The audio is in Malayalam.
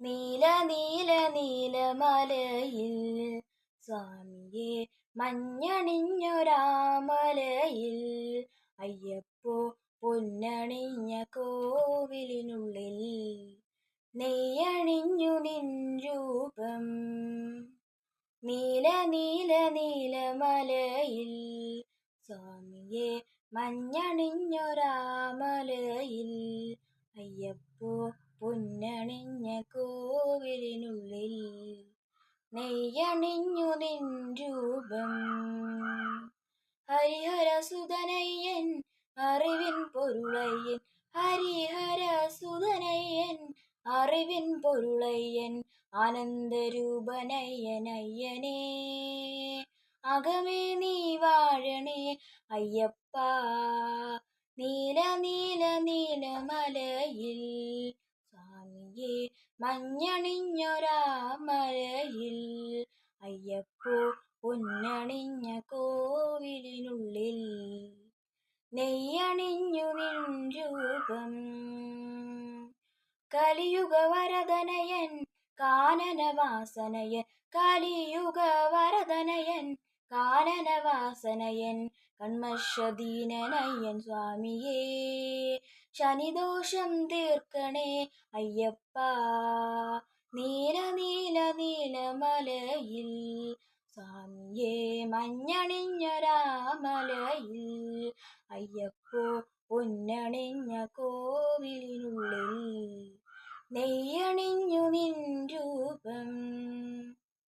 നീല നീല നീലമലയിൽ സ്വാമിയെ മഞ്ഞണിഞ്ഞൊരാമലയിൽ. അയ്യപ്പോ പൊന്നണിഞ്ഞ കോവിലിനുള്ളിൽ നെയ്യണിഞ്ഞു നിൻരൂപം. നീല നീല നീല നീലമലയിൽ സ്വാമിയെ മഞ്ഞണിഞ്ഞൊരാമലയിൽ പൊന്നണിഞ്ഞ കോവിലിനുള്ളിൽ നെയ്യണിഞ്ഞു നിൻ രൂപം. ഹരിഹര സുതനയ്യൻ അറിവിൻ പൊരുളയ്യൻ ഹരിഹര സുതനയ്യൻ അറിവിൻ പൊരുളയ്യൻ അനന്തരൂപനയ്യനയ്യനേ അകമേ നീ വാഴണേ അയ്യപ്പ നീല നീല നീലമലയിൽ സ്വാമിയെ മഞ്ഞണിഞ്ഞൊരാമലയിൽ. അയ്യപ്പോ പൊന്നണിഞ്ഞ കോവിലിനുള്ളിൽ. നെയ്യണിഞ്ഞു നിൻ രൂപം കലിയുഗ വരദനയൻ കാനനവാസനയൻ. കലിയുഗ വരദനയൻ കാനനവാസനയൻ. കൺമഷദീനനയ്യൻ സ്വാമിയേ ശനിദോഷം തീർക്കണേ അയ്യപ്പ. നീല നീല നീലമലയിൽ സ്വാമിയേ മഞ്ഞണിഞ്ഞൊരാമലയിൽ അയ്യപ്പോ പൊന്നണിഞ്ഞ കോവിലിനുള്ളിൽ നെയ്യണിഞ്ഞു നിൻ രൂപം